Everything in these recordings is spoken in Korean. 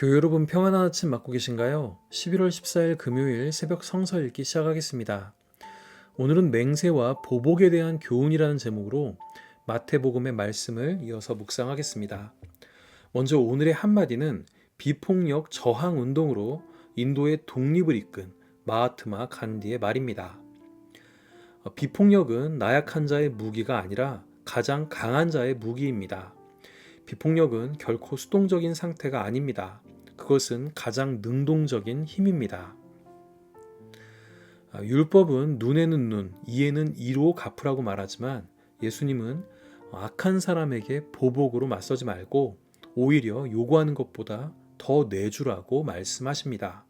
교회 여러분 평안한 아침 맞고 계신가요? 11월 14일 금요일 새벽 성서 읽기 시작하겠습니다. 오늘은 맹세와 보복에 대한 교훈이라는 제목으로 마태복음의 말씀을 이어서 묵상하겠습니다. 먼저 오늘의 한마디는 비폭력 저항 운동으로 인도의 독립을 이끈 마하트마 간디의 말입니다. 어, 비폭력은 나약한 자의 무기가 아니라 가장 강한 자의 무기입니다. 비폭력은 결코 수동적인 상태가 아닙니다. 그것은 가장 능동적인 힘입니다. 아, 율법은 눈에는 눈, 이에는 이로 갚으라고 말하지만 예수님은 악한 사람에게 보복으로 맞서지 말고 오히려 요구하는 것보다 더 내주라고 말씀하십니다.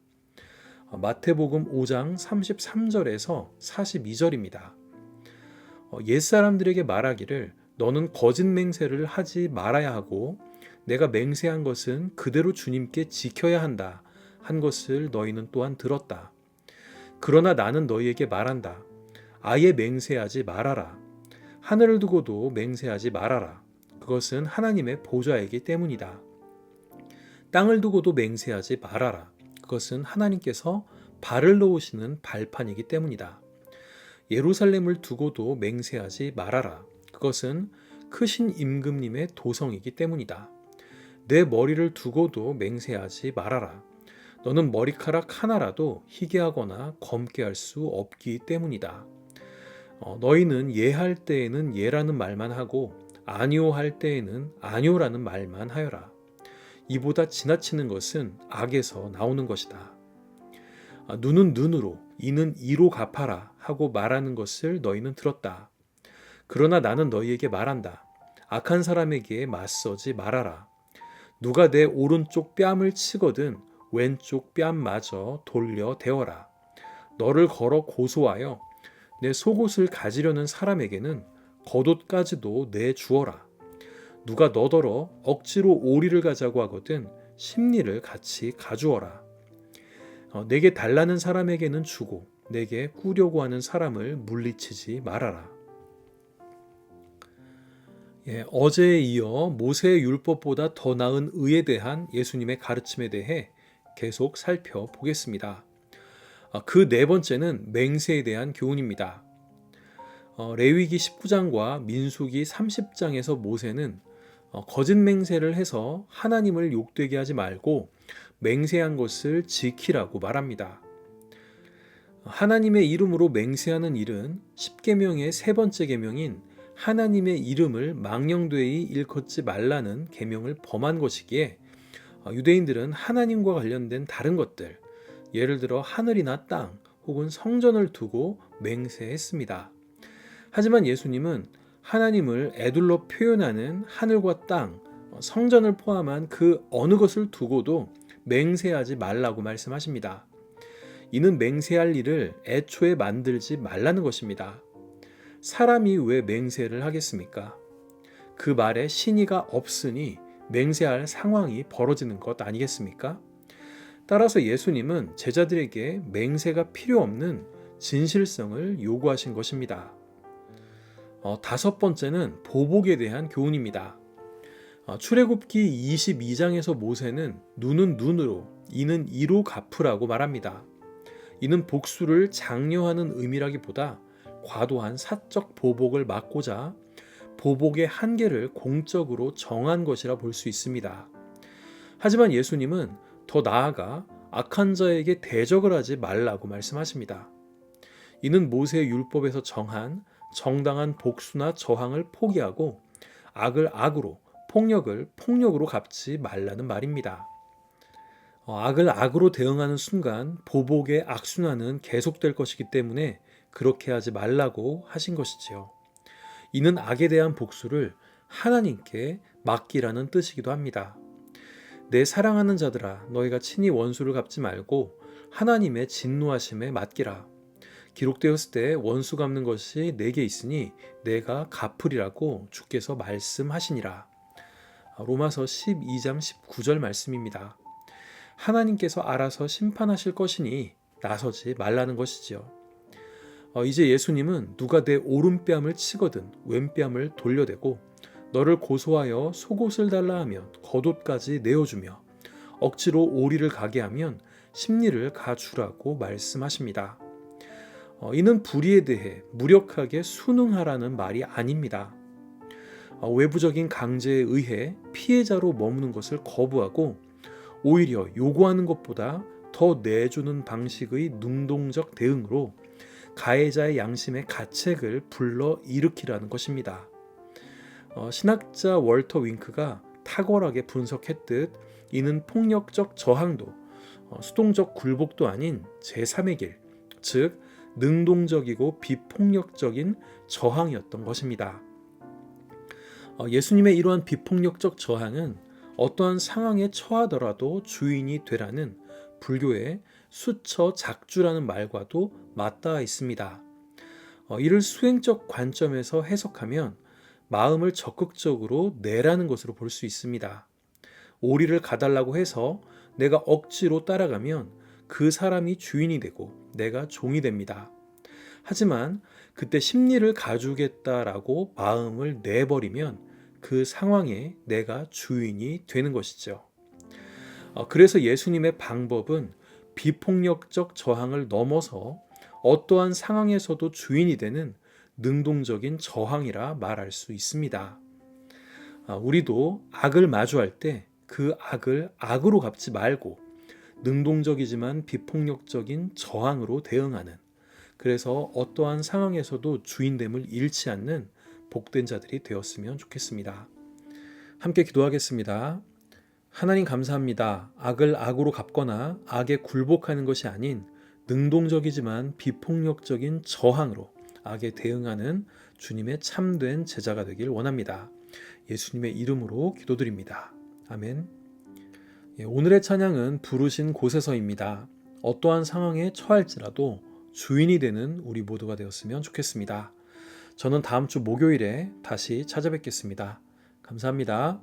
어, 마태복음 5장 33절에서 42절입니다. 어, 옛사람들에게 말하기를 너는 거짓 맹세를 하지 말아야 하고 내가 맹세한 것은 그대로 주님께 지켜야 한다 한 것을 너희는 또한 들었다. 그러나 나는 너희에게 말한다. 아예 맹세하지 말아라. 하늘을 두고도 맹세하지 말아라. 그것은 하나님의 보좌이기 때문이다. 땅을 두고도 맹세하지 말아라. 그것은 하나님께서 발을 놓으시는 발판이기 때문이다. 예루살렘을 두고도 맹세하지 말아라. 그것은 크신 임금님의 도성이기 때문이다. 내 머리를 두고도 맹세하지 말아라. 너는 머리카락 하나라도 희게 하거나 검게 할 수 없기 때문이다. 어, 너희는 예할 때에는 예라는 말만 하고 아니오 할 때에는 아니오라는 말만 하여라. 이보다 지나치는 것은 악에서 나오는 것이다. 아, 눈은 눈으로, 이는 이로 갚아라 하고 말하는 것을 너희는 들었다. 그러나 나는 너희에게 말한다. 악한 사람에게 맞서지 말아라. 누가 내 오른쪽 뺨을 치거든 왼쪽 뺨마저 돌려 대어라. 너를 걸어 고소하여 내 속옷을 가지려는 사람에게는 겉옷까지도 내 주어라. 누가 너더러 억지로 오리를 가자고 하거든 심리를 같이 가주어라. 어, 내게 달라는 사람에게는 주고 내게 꾸려고 하는 사람을 물리치지 말아라. 예, 어제에 이어 모세의 율법보다 더 나은 의에 대한 예수님의 가르침에 대해 계속 살펴보겠습니다. 아, 그네 번째는 맹세에 대한 교훈입니다. 어, 레위기 19장과 민수기 30장에서 모세는 어, 거짓 맹세를 해서 하나님을 욕되게 하지 말고 맹세한 것을 지키라고 말합니다. 하나님의 이름으로 맹세하는 일은 10계명의 세 번째 계명인 하나님의 이름을 망령되이 일컫지 말라는 계명을 범한 것이기에 어, 유대인들은 하나님과 관련된 다른 것들, 예를 들어 하늘이나 땅 혹은 성전을 두고 맹세했습니다. 하지만 예수님은 하나님을 애둘러 표현하는 하늘과 땅, 어, 성전을 포함한 그 어느 것을 두고도 맹세하지 말라고 말씀하십니다. 이는 맹세할 일을 애초에 만들지 말라는 것입니다. 사람이 왜 맹세를 하겠습니까? 그 말에 신의가 없으니 맹세할 상황이 벌어지는 것 아니겠습니까? 따라서 예수님은 제자들에게 맹세가 필요 없는 진실성을 요구하신 것입니다. 어, 다섯 번째는 보복에 대한 교훈입니다. 어, 출애굽기 22장에서 모세는 눈은 눈으로, 이는 이로 갚으라고 말합니다. 이는 복수를 장려하는 의미라기보다 과도한 사적 보복을 막고자 보복의 한계를 공적으로 정한 것이라 볼 수 있습니다. 하지만 예수님은 더 나아가 악한 자에게 대적을 하지 말라고 말씀하십니다. 이는 모세의 율법에서 정한 정당한 복수나 저항을 포기하고 악을 악으로, 폭력을 폭력으로 갚지 말라는 말입니다. 어, 악을 악으로 대응하는 순간 보복의 악순환은 계속될 것이기 때문에 그렇게 하지 말라고 하신 것이지요. 이는 악에 대한 복수를 하나님께 맡기라는 뜻이기도 합니다. 내 사랑하는 자들아 너희가 친히 원수를 갚지 말고 하나님의 진노하심에 맡기라. 기록되었을 때 원수 갚는 것이 내게 있으니 내가 갚으리라고 주께서 말씀하시니라. 로마서 12장 19절 말씀입니다. 하나님께서 알아서 심판하실 것이니 나서지 말라는 것이지요. 어, 이제 예수님은 누가 내 오른뺨을 치거든 왼뺨을 돌려대고 너를 고소하여 속옷을 달라 하면 겉옷까지 내어주며 억지로 오리를 가게 하면 심리를 가주라고 말씀하십니다. 어, 이는 불의에 대해 무력하게 순응하라는 말이 아닙니다. 어, 외부적인 강제에 의해 피해자로 머무는 것을 거부하고 오히려 요구하는 것보다 더 내주는 방식의 능동적 대응으로 가해자의 양심의 가책을 불러 일으키라는 것입니다. 어, 신학자 월터 윙크가 탁월하게 분석했듯 이는 폭력적 저항도 어, 수동적 굴복도 아닌 제3의 길, 즉 능동적이고 비폭력적인 저항이었던 것입니다. 어, 예수님의 이러한 비폭력적 저항은 어떠한 상황에 처하더라도 주인이 되라는 불교의 수처 작주라는 말과도 맞닿아 있습니다. 어, 이를 수행적 관점에서 해석하면 마음을 적극적으로 내라는 것으로 볼 수 있습니다. 오리를 가달라고 해서 내가 억지로 따라가면 그 사람이 주인이 되고 내가 종이 됩니다. 하지만 그때 심리를 가주겠다라고 마음을 내버리면 그 상황에 내가 주인이 되는 것이죠. 어, 그래서 예수님의 방법은 비폭력적 저항을 넘어서 어떠한 상황에서도 주인이 되는 능동적인 저항이라 말할 수 있습니다. 아, 우리도 악을 마주할 때 그 악을 악으로 갚지 말고 능동적이지만 비폭력적인 저항으로 대응하는 그래서 어떠한 상황에서도 주인됨을 잃지 않는 복된 자들이 되었으면 좋겠습니다. 함께 기도하겠습니다. 하나님 감사합니다. 악을 악으로 갚거나 악에 굴복하는 것이 아닌 능동적이지만 비폭력적인 저항으로 악에 대응하는 주님의 참된 제자가 되길 원합니다. 예수님의 이름으로 기도드립니다. 아멘. 예, 오늘의 찬양은 부르신 곳에서입니다. 어떠한 상황에 처할지라도 주인이 되는 우리 모두가 되었으면 좋겠습니다. 저는 다음 주 목요일에 다시 찾아뵙겠습니다. 감사합니다.